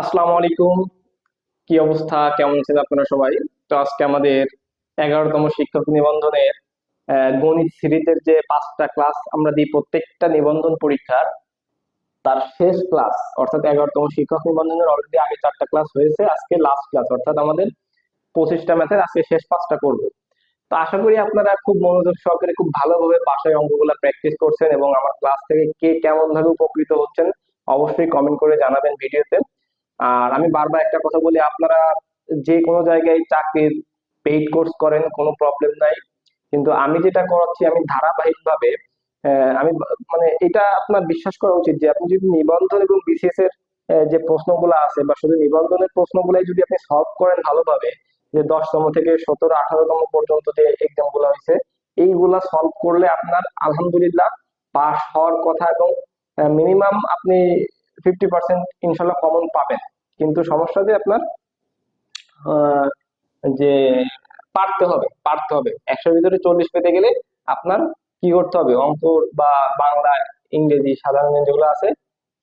আসসালামু আলাইকুম। কি অবস্থা? কেমন আছেন আপনারা সবাই? তো আজকে আমাদের এগারোতম শিক্ষক নিবন্ধনের গণিত সিরিজের যে পাঁচটা ক্লাস আমরা দিই প্রত্যেকটা নিবন্ধন পরীক্ষার, তার শেষ ক্লাস, অর্থাৎ এগারোতম শিক্ষক নিবন্ধনের অলরেডি আগে চারটা ক্লাস হয়েছে, আজকে লাস্ট ক্লাস অর্থাৎ আমাদের পঁচিশটা ম্যাথের আজকে শেষ পাঁচটা করব। তো আশা করি আপনারা খুব মনোযোগ সহকারে, খুব ভালোভাবে বাসায় অঙ্কগুলো প্র্যাকটিস করছেন এবং আমার ক্লাস থেকে কে কেমন ভাবে উপকৃত হচ্ছেন, অবশ্যই কমেন্ট করে জানাবেন ভিডিওতে আর আমি বারবার একটা কথা বলি, আপনারা যে কোনো জায়গায় চাকরির পেইড কোর্স করেন, কোনো প্রবলেম নাই। কিন্তু আমি যেটা করাচ্ছি, আমি ধারাবাহিকভাবে আমি মানে এটা আপনার বিশ্বাস করা উচিত যে আপনি যদি নিবন্ধন এবং বিসিএস এর যে প্রশ্নগুলো আছে বা শুধু নিবন্ধনের প্রশ্নগুলাই যদি আপনি সলভ করেন ভালোভাবে, যে দশতম থেকে সতেরো, আঠারোতম পর্যন্ত যে এক্সামগুলো হয়েছে, এইগুলা সলভ করলে আপনার আলহামদুলিল্লাহ পাস হওয়ার কথা এবং মিনিমাম আপনি ফিফটি পার্সেন্ট ইনশাল্লাহ কমন পাবেন। কিন্তু সমস্যা যে আপনার যে পারতে হবে পারতে হবে। একশোর ভিতরে চল্লিশ পেতে গেলে আপনার কি করতে হবে? অঙ্ক বা বাংলা, ইংরেজি, সাধারণ যেগুলো আছে,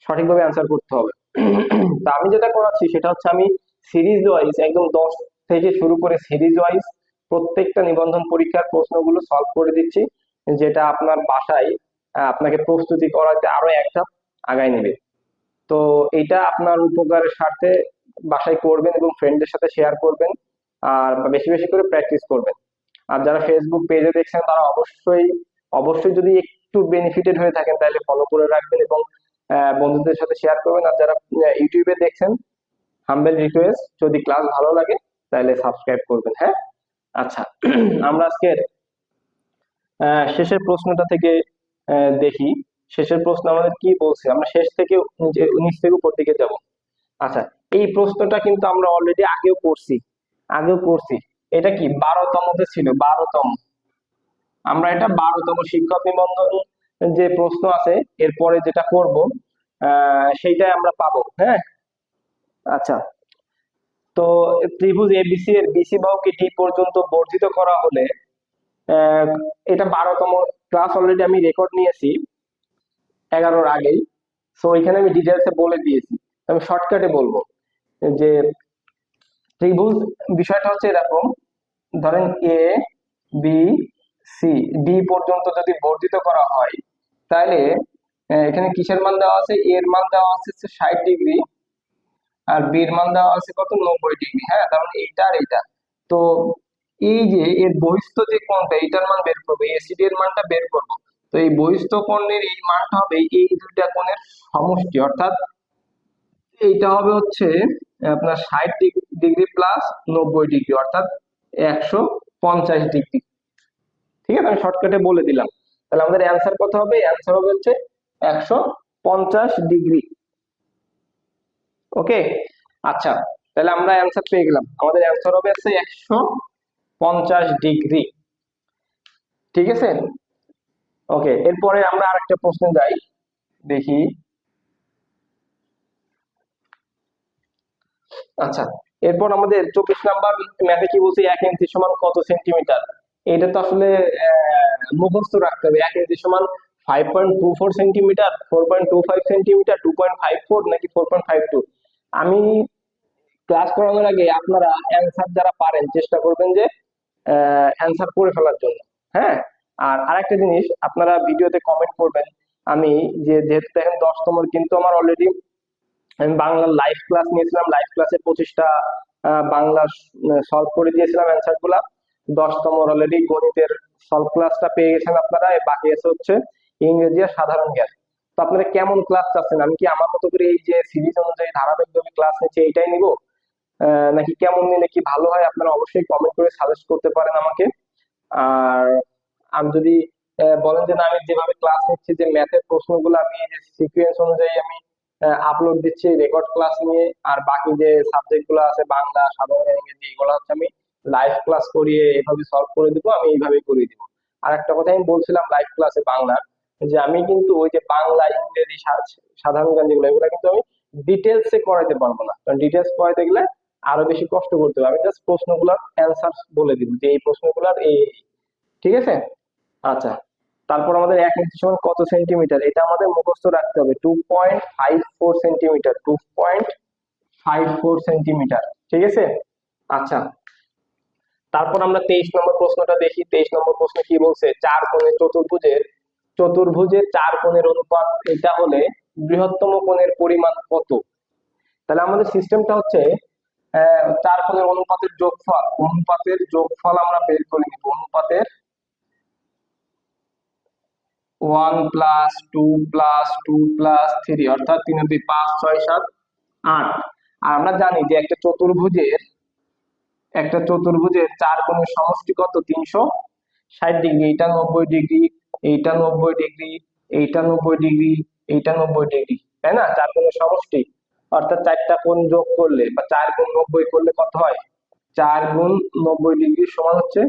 সঠিকভাবে অ্যান্সার করতে হবে। তা আমি যেটা করাচ্ছি, সেটা হচ্ছে আমি সিরিজ ওয়াইজ একদম দশ থেকে শুরু করে সিরিজ ওয়াইজ প্রত্যেকটা নিবন্ধন পরীক্ষার প্রশ্নগুলো সলভ করে দিচ্ছি, যেটা আপনার বাসায় আপনাকে প্রস্তুতি করাতে আরও একটা আগায় নেবে। তো এটা আপনার উপকারের স্বার্থে বাসায় করবেন এবং ফ্রেন্ডদের সাথে শেয়ার করবেন, আর বেশি বেশি করে প্র্যাকটিস করবেন। আর যারা ফেসবুক পেজে দেখছেন, তারা অবশ্যই অবশ্যই যদি একটু বেনিফিটেড হয়ে থাকেন, তাহলে ফলো করে রাখবেন এবং বন্ধুদের সাথে শেয়ার করবেন। আর যারা ইউটিউবে দেখছেন হাম্বেল রিকোয়েস্ট যদি ক্লাস ভালো লাগে, তাহলে সাবস্ক্রাইব করবেন হ্যাঁ? আচ্ছা আমরা আজকের শেষের প্রশ্নটা থেকে দেখি। শেষের প্রশ্ন আমাদের কি বলছে? আমরা শেষ থেকে নিচ থেকে উপর দিকে যাব। আচ্ছা এই প্রশ্নটা কিন্তু আমরা অলরেডি আগেও করছি আগেও করছি এটা কি? বারোতমতে ছিল, বারোতম। আমরা এটা বারোতম শিক্ষক নিবন্ধন যে প্রশ্ন আছে, এরপরে যেটা করব সেইটাই আমরা পাবো হ্যাঁ? আচ্ছা তো ত্রিভুজ এবিসি এর বিসি বাহুকে ডি পর্যন্ত বর্ধিত করা হলে এটা বারোতম ক্লাস অলরেডি আমি রেকর্ড নিয়েছি। এগারোর আগেই। সো এখানে আমি ডিটেলসে বলে দিয়েছি। আমি শর্টকাটে বলব। যে ত্রিভুজ বিষয়টা হচ্ছে এরকম। ধরেন এ বি সি ডি পর্যন্ত যদি বর্ধিত করা হয়, তাহলে এখানে কিসের মান দেওয়া আছে? এর মান দেওয়া আছে হচ্ছে ষাট ডিগ্রি। আর বি এর মান দেওয়া আছে কত? নব্বই ডিগ্রি। হ্যাঁ তার মানে এইটা আর এইটা। তো এই যে, এর বহিস্থ যে কোণটা, এইটার মান বের করব। এসিডি এর মানটা বের করব। তো এই বহিস্থ কোণের এই মানটা হবে এই দুইটা কোণের সমষ্টি। অর্থাৎ এইটা হবে হচ্ছে, আপনার ষাট ডিগ্রি প্লাস নব্বই ডিগ্রি, অর্থাৎ একশো পঞ্চাশ ডিগ্রি। ঠিক আছে, আমি শর্টকাটে বলে দিলাম। তাহলে আমাদের অ্যান্সার কত হবে? অ্যান্সার হবে হচ্ছে একশো পঞ্চাশ ডিগ্রি। ওকে আচ্ছা তাহলে আমরা অ্যান্সার পেয়ে গেলাম। আমাদের অ্যান্সার হবে হচ্ছে একশো পঞ্চাশ ডিগ্রি। ঠিক আছে? ওকে এরপরে আমরা আরেকটা প্রশ্নে যাই, দেখি। আচ্ছা এরপর আমাদের চব্বিশ নাম্বার ম্যাথে কি বলছে, এক ইঞ্চি সমান কত সেন্টিমিটার? এটা তো আসলে মুখস্থ রাখতে হবে। এক ইঞ্চি সমান five point two four centimetre four point two five centimetre two point five four নাকি ফোর পয়েন্ট ফাইভ টু আমি ক্লাস করানোর আগে আপনারা অ্যান্সার যারা পারেন, চেষ্টা করবেন যে অ্যান্সার করে ফেলার জন্য। হ্যাঁ? আর আরেকটা জিনিস, আপনারা ভিডিওতে কমেন্ট করবেন, আমি যে যেহেতু দেখেন দশতমের কিন্তু আমার অলরেডি আমি বাংলার লাইভ ক্লাস নিয়েছিলাম লাইভ ক্লাসে পঁচিশটা বাংলা সলভ করে দিয়েছিলাম অ্যান্সারগুলা। দশতম অলরেডি গণিতের সলভ ক্লাসটা পেয়ে গেছেন আপনারা বাকি আছে হচ্ছে ইংরেজি আর সাধারণ জ্ঞান। তো আপনারা কেমন ক্লাস চাচ্ছেন? আমি কি আমার মতো করে এই যে সিরিজ অনুযায়ী ধারাবাহিকভাবে ক্লাস নিচ্ছি এইটাই নিব? নাকি কেমন নিলে কি ভালো হয়? আপনারা অবশ্যই কমেন্ট করে সাজেস্ট করতে পারেন আমাকে। আর আমি যদি বলেন যে না, আমি যেভাবে ক্লাস নিচ্ছি, যে ম্যাথের প্রশ্নগুলো আমি সিকুয়েন্স অনুযায়ী আমি আপলোড দিচ্ছি রেকর্ড ক্লাস নিয়ে, আর বাকি যে সাবজেক্টগুলো আছে, বাংলা, সাধারণ ইংরেজি, এগুলো হচ্ছে আমি লাইভ ক্লাস করিয়ে এভাবে সলভ করে দিব, আমি এইভাবেই করিয়ে দিব। আর একটা কথা আমি বলছিলাম লাইভ ক্লাসে বাংলা যে আমি কিন্তু ওই যে বাংলা, ইংরেজি সাধারণ জ্ঞান যেগুলো, এগুলো কিন্তু আমি ডিটেলসে করাইতে পারব না। কারণ ডিটেলস করাইতে গেলে আরও বেশি কষ্ট করতে হবে। আমি জাস্ট প্রশ্নগুলোর অ্যান্সার বলে দিব, যে এই প্রশ্নগুলোর এই। ঠিক আছে? আচ্ছা তারপর আমাদের এক ইঞ্চি সমান কত সেন্টিমিটার এটা আমাদের মুখস্থ রাখতে হবে। Two point five four centimetre two point five four centimetre ঠিক আছে? আচ্ছা তারপর আমরা তেইশ নম্বর প্রশ্নটা দেখি। তেইশ নম্বর প্রশ্ন কি বলছে? চার কোণের চতুর্ভুজের চতুর্ভুজের চার কোণের অনুপাত এটা হলে বৃহত্তম কোণের পরিমাণ কত? তাহলে আমাদের সিস্টেমটা হচ্ছে চার কোণের অনুপাতের যোগফল অনুপাতের যোগফল আমরা বের করে নিব। অনুপাতের one plus two plus two plus three, অর্থাৎ তিন দুই পাঁচ ছয় সাত আট। আর আমরা জানি যে একটা চতুর্ভুজের একটা চতুর্ভুজের চার কোণের সমষ্টি কত? তিনশো ষাট ডিগ্রি। এইটা নব্বই ডিগ্রি, এইটা নব্বই ডিগ্রি, এইটা নব্বই ডিগ্রি, এইটা নব্বই ডিগ্রি। তাই না? চার কোণের সমষ্টি। অর্থাৎ চারটা কোণ যোগ করলে বা চার গুণ নব্বই করলে কত হয়? চার গুণ নব্বই ডিগ্রি সমান হচ্ছে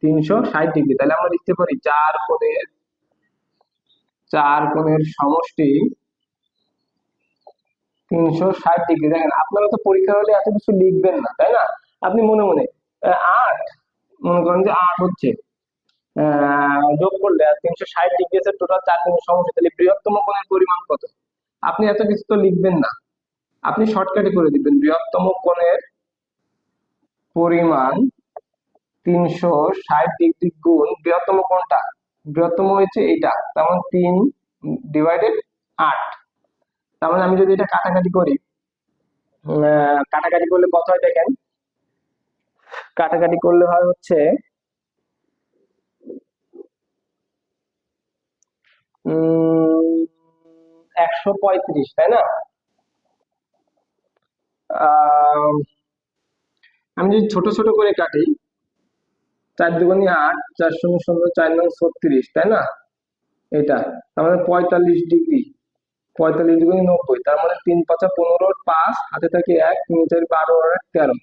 তিনশো ষাট ডিগ্রি। তাহলে আমরা লিখতে পারি চার কোণের চার কোণের সমষ্টি তিনশো ষাট ডিগ্রি। দেখেন, আপনারা তো পরীক্ষা হলে এত কিছু লিখবেন না, তাই না? আপনি মনে মনে আট, মনে করেন যে আট হচ্ছে। যোগ করলে তিনশো ষাট ডিগ্রি আছে টোটাল চার কোণের সমষ্টি। তাহলে বৃহত্তম কোণের পরিমাণ কত? আপনি এত কিছু তো লিখবেন না। আপনি শর্টকাটে করে দিবেন। বৃহত্তম কোণের পরিমাণ তিনশো ষাট ডিগ্রি গুণ বৃহত্তম কোণটা। বৃহত্তম হয়েছে এইটা। তার মানে তিন ডিভাইডেড আট। তার মানে আমি যদি এটা কাটাকাটি করি কাটাকাটি করলে কত হয় দেখেন? কাটাকাটি করলে হয় হচ্ছে একশো পঁয়ত্রিশ, তাই না? আমি যদি ছোট ছোট করে কাটি চার দুগুণি আট, চার শূন্য শূন্য, চার নং ছত্রিশ, তাই না? এটা, তার মানে পঁয়তাল্লিশ ডিগ্রি। পঁয়তাল্লিশ ডিগ্রি নব্বই, তার মানে তিন পাঁচা পনেরো, পাঁচ, হাতে থাকে এক, তিন চার বারো এক তেরো।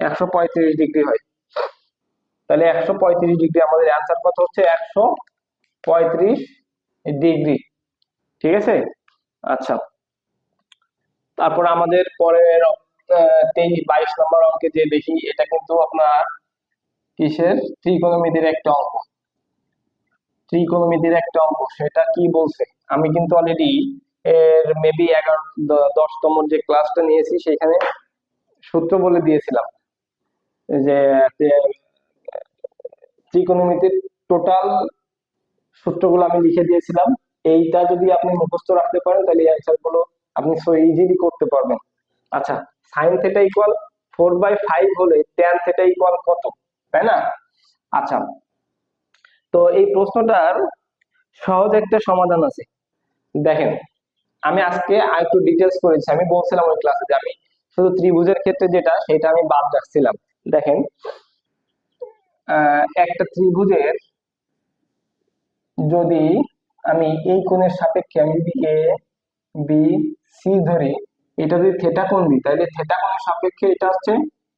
একশো পঁয়ত্রিশ ডিগ্রি হয়। তাহলে একশো পঁয়ত্রিশ ডিগ্রি আমাদের অ্যান্সার কত হচ্ছে? একশো পঁয়ত্রিশ ডিগ্রি। ঠিক আছে? আচ্ছা। তারপর আমাদের পরের বাইশ নম্বর অঙ্কে যে দেখি এটা কিন্তু আপনার কিসের? ত্রিকোণমিতির একটা অঙ্ক। ত্রিকোণমিতির একটা অঙ্ক, সেটা কি বলছে? আমি কিন্তু অলরেডি এর মেবি এগারো দশতম যে ক্লাসটা নিয়েছি, সেখানে সূত্র বলে দিয়েছিলাম যে ত্রিকোণমিতির টোটাল সূত্রগুলো আমি লিখে দিয়েছিলাম। এইটা যদি আপনি মুখস্থ রাখতে পারেন, তাহলে এই অ্যান্সারগুলো আপনি সো ইজিলি করতে পারবেন। আচ্ছা sine theta equal four by five হলে ট্যান থেটা ইকুয়াল কত? তাই না? আচ্ছা তো এই প্রশ্নটার সহজ একটা সমাধান আছে। দেখেন, আমি আজকে আর একটু ডিটেলস করেছি। আমি বলছিলাম ওই ক্লাসে যে আমি শুধু ত্রিভুজের ক্ষেত্রে যেটা, সেটা আমি বাদ রাখছিলাম। দেখেন একটা ত্রিভুজের যদি আমি এই কোণের সাপেক্ষে আমি যদি এ বি সি ধরি, এটা যদি থেটা কোণ দিই, তাহলে থেটা কোণের সাপেক্ষে এটা হচ্ছে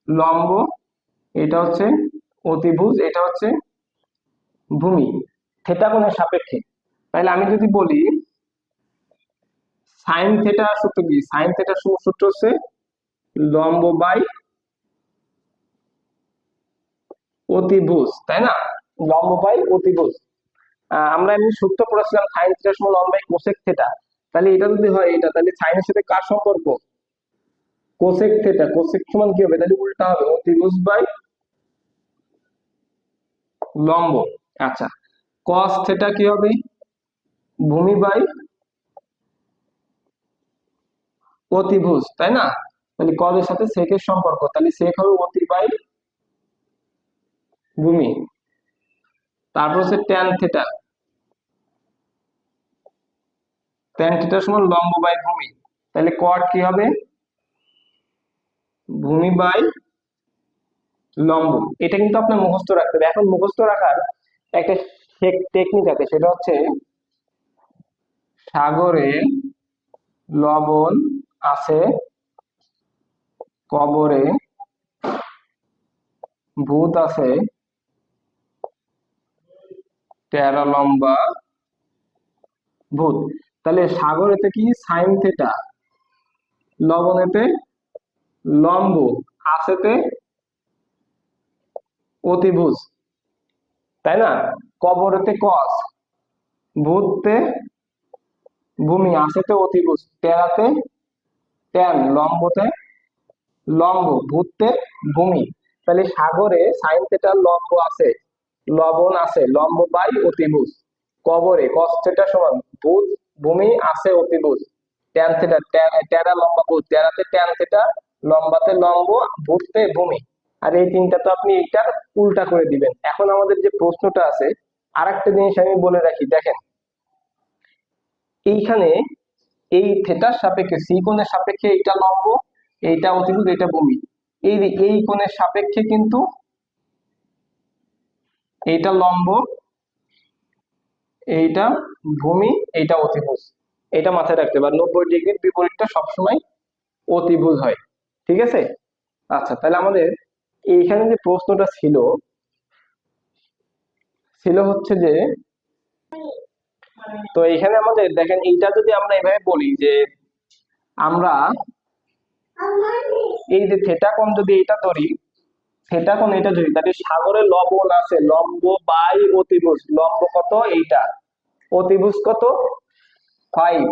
লম্ব এটা হচ্ছে অতিভুজ, এটা হচ্ছে ভূমি থেটা কোণের সাপেক্ষে। তাহলে আমি যদি বলি, সাইন থেটা সূত্র কি? সাইন থেটা সূত্র হচ্ছে লম্ব বাই অতিভুজ, তাই না? লম্ব বাই অতিভুজ। আমরা এমনি সূত্র পড়েছিলাম সাইন থিটা সমান লম্ব বাই কোসেক থেটা। তাহলে এটা যদি হয় এটা, তাহলে সাইনের সাথে কার সম্পর্ক? কোসেক থেটা, কোসেক সমান কি হবে? তাহলে উল্টা হবে, অতিভুজ বাই লম্ব। আচ্ছা কস থেটা কি হবে? ভূমি বাই অতিভুজ, তাই না? তাহলে কজের সাথে সেকের সম্পর্ক, তাহলে সেক হবে অতি বাই ভূমি। তারপর হচ্ছে ট্যান থেটা ট্যান থিটার সমান লম্ব বাই ভূমি। তাহলে কট কি হবে? ভূমি বাই লম্ব। এটা কিন্তু আপনার মুখস্থ রাখতে হবে। এখন মুখস্থ রাখার একটা টেকনিক আছে। সেটা হচ্ছে সাগরে লবণ আছে, কবরে ভূত আছে তেরো লম্বা ভূত। তাহলে সাগরেতে কি? Sine theta. লবণেতে লম্ব, আছেতে অতিভুজ। তাই না? কবরেতে কস ভূততে ভূমি আছেতে অতিভুজ, তেরাতে ট্যান লম্বতে লম্ব ভূত্বের ভূমি। তাহলে সাগরে সাইন থেটার লম্ব আছে, লবণ আছে, লম্ব বাই অতিভুজ। কবরে কস থেটা সমান, ভূত ভূমি আছে অতিভুজ। ট্যান থেটা ট্যারা লম্বা ভূত ট্যারাতে ট্যান থেটা, লম্বাতে লম্ব, ভূতে ভূমি। আর এই তিনটা তো আপনি এইটার উল্টা করে দিবেন। এখন আমাদের যে প্রশ্নটা আছে, আরেকটা জিনিস আমি বলে রাখি, দেখেন। এইখানে এই থেটার সাপেক্ষে, সি কোণের সাপেক্ষে এইটা লম্ব, এইটা অতিভুজ এটা ভূমি। এই এই কোণের সাপেক্ষে কিন্তু এইটা লম্ব, এইটা ভূমি, এইটা অতিভুজ। এটা মাথায় রাখতে পারেন নব্বই ডিগ্রির বিপরীতটা সবসময় অতিভুজ হয়। ঠিক আছে? আচ্ছা তাহলে আমাদের এইখানে যে প্রশ্নটা ছিল ছিল হচ্ছে যে, তো এখানে আমাদের দেখেন, এইটা যদি আমরা এভাবে বলি যে আমরা এই যে থেটা কোণ যদি এটা ধরি থেটা কোণ এটা ধরি তাহলে সাগরে লবণ আছে, লম্ব বাই অতিভুজ, লম্ব কত এইটা? অতিভুজ কত? ফাইভ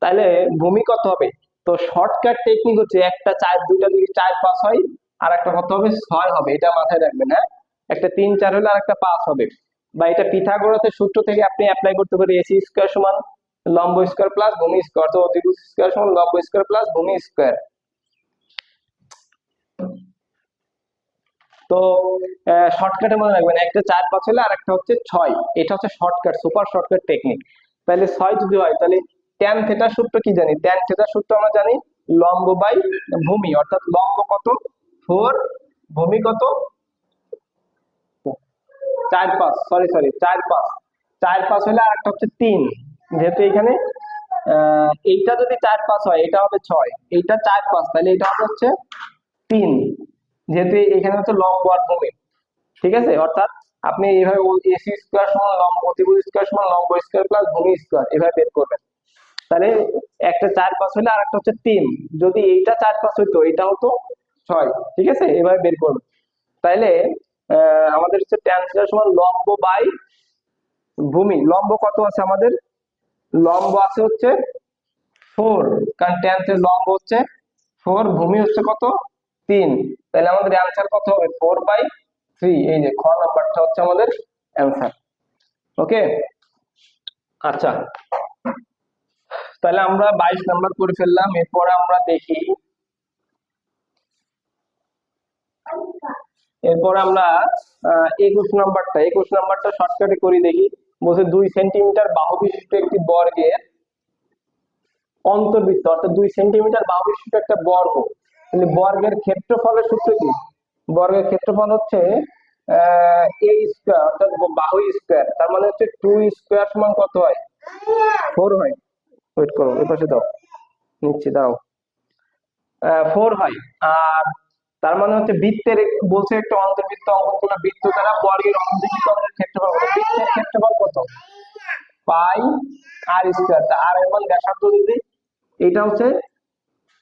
তাহলে ভূমি কত হবে? তো শর্টকাট টেকনিক হচ্ছে একটা চার, দুইটা যদি চার, পাঁচ হয় আর একটা কত হবে, ছয় হবে, এটা মাথায় রাখবেন হ্যাঁ? একটা তিন, চার হলে আর একটা পাঁচ হবে। বা এটা পিথাগোরাসের সূত্র থেকে আপনি অ্যাপ্লাই করতে পারেন এসি স্কোয়ার সমান লম্ব স্কোয়ার প্লাস ভূমি স্কোয়ার তো অতিভুজ স্কোয়ার সমান লম্ব স্কোয়ার প্লাস ভূমি স্কোয়ার তো শর্টকাটে মনে রাখবেন, একটা চার, পাঁচ হলে আর একটা হচ্ছে ছয়। এটা হচ্ছে শর্টকাট সুপার শর্টকাট টেকনিক তাহলে ছয় যদি হয়, তাহলে ট্যান থেটার সূত্র কি জানি? ট্যান থেটার সূত্র আমরা জানি লম্ব বাই ভূমি, অর্থাৎ লম্ব কত? ফোর, ভূমি কত? চার পাঁচ সরি সরি চার পাঁচ। চার পাঁচ হলে আর একটা হচ্ছে তিন, যেহেতু এখানে এইটা যদি চার পাঁচ হয়, এটা হবে ছয়। এইটা চার পাঁচ, তাহলে এটা হবে হচ্ছে তিন, যেহেতু এখানে হচ্ছে লম্ব আর ভূমি। ঠিক আছে? অর্থাৎ আপনি এইভাবে এসি স্কোয়ার সমান লম্ব অতিভুজ স্কোয়ার সমান লম্ব স্কোয়ার প্লাস ভূমি স্কোয়ার, এভাবে বের করবেন। তাহলে একটা চার পাঁচ হলে আর একটা হচ্ছে তিন। যদি এইটা চার পাঁচ হইতো, এটা হতো ছয়, ঠিক আছে? এভাবে বের করবেন তাইলে আমাদের হচ্ছে ট্যান থিটার সমান লম্ব বাই ভূমি। লম্ব কত আছে আমাদের? লম্ব আছে হচ্ছে ফোর কারণ ট্যান থিটার লম্ব হচ্ছে ফোর ভূমি হচ্ছে কত? তিন। তাহলে আমাদের অ্যান্সার কত হবে? ফোর বাই থ্রি এই যে, খ নাম্বারটা হচ্ছে আমাদের অ্যান্সার ওকে আচ্ছা। তাহলে আমরা বাইশ নাম্বার করে ফেললাম। এরপরে আমরা দেখি এরপর আমরা একুশ নাম্বারটা একুশ নাম্বারটা শর্টকাটে করি দেখি। বলছে দুই সেন্টিমিটার বাহু বিশিষ্ট একটি বর্গের অন্তর্বৃত্ত, অর্থাৎ দুই সেন্টিমিটার বাহু বিশিষ্ট একটা বর্গ। তাহলে বর্গের ক্ষেত্রফলের সূত্র কি? বর্গের ক্ষেত্রফল হচ্ছে এ স্কোয়ার অর্থাৎ বাহু স্কোয়ার তার মানে হচ্ছে টু স্কোয়ার সমান কত হয়? ফোর হয়। ওয়েট করো এ পাশে দাও। নিচ্ছি দাও। ফোর হয়। আর তার মানে হচ্ছে বৃত্তের বলছে একটা অন্তর্বৃত্ত অঙ্কন বৃত্ত দ্বারা বর্গের অন্তর্বৃত্তের ক্ষেত্রফল কত বৃত্তের ক্ষেত্রফল কত? পাই আর স্কোয়ার তা আর এমন মান ব্যাসার্ধ যদি এটা হচ্ছে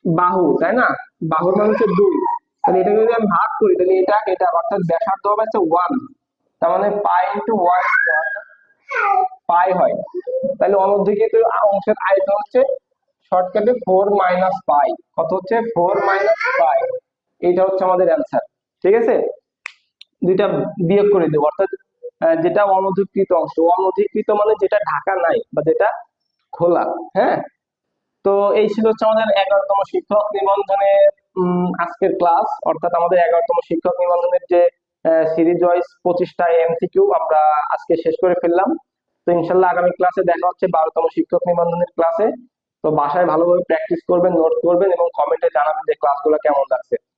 বাহু, তাই না? বাহুর মান হচ্ছে দুই। তাহলে এটাকে যদি আমি ভাগ করি, তাহলে এটা এটা অর্থাৎ ব্যাসার্ধ হবে হচ্ছে ওয়ান তার মানে পাই ইন্টু ওয়ান পাই হয়। তাহলে অনধিকৃত অংশের আয়তন হচ্ছে শর্টকাটে ফোর মাইনাস পাই। কত হচ্ছে? Four minus pi. এইটা হচ্ছে আমাদের অ্যান্সার ঠিক আছে? দুইটা বিয়োগ করে দেবো, অর্থাৎ যেটা অনধিকৃত অংশ, অনধিকৃত মানে যেটা ঢাকা নাই বা যেটা খোলা হ্যাঁ? তো এই ছিল হচ্ছে আমাদের এগারোতম শিক্ষক নিবন্ধনের আজকের ক্লাস অর্থাৎ আমাদের এগারোতম শিক্ষক নিবন্ধনের যে সিরিজ ওয়াইজ পঁচিশটা এমসিকিউ আমরা আজকে শেষ করে ফেললাম। তো ইনশাল্লাহ আগামী ক্লাসে দেখা হচ্ছে বারোতম শিক্ষক নিবন্ধনের ক্লাসে তো বাসায় ভালোভাবে প্র্যাকটিস করবেন নোট করবেন এবং কমেন্টে জানাবেন যে ক্লাসগুলো কেমন লাগছে।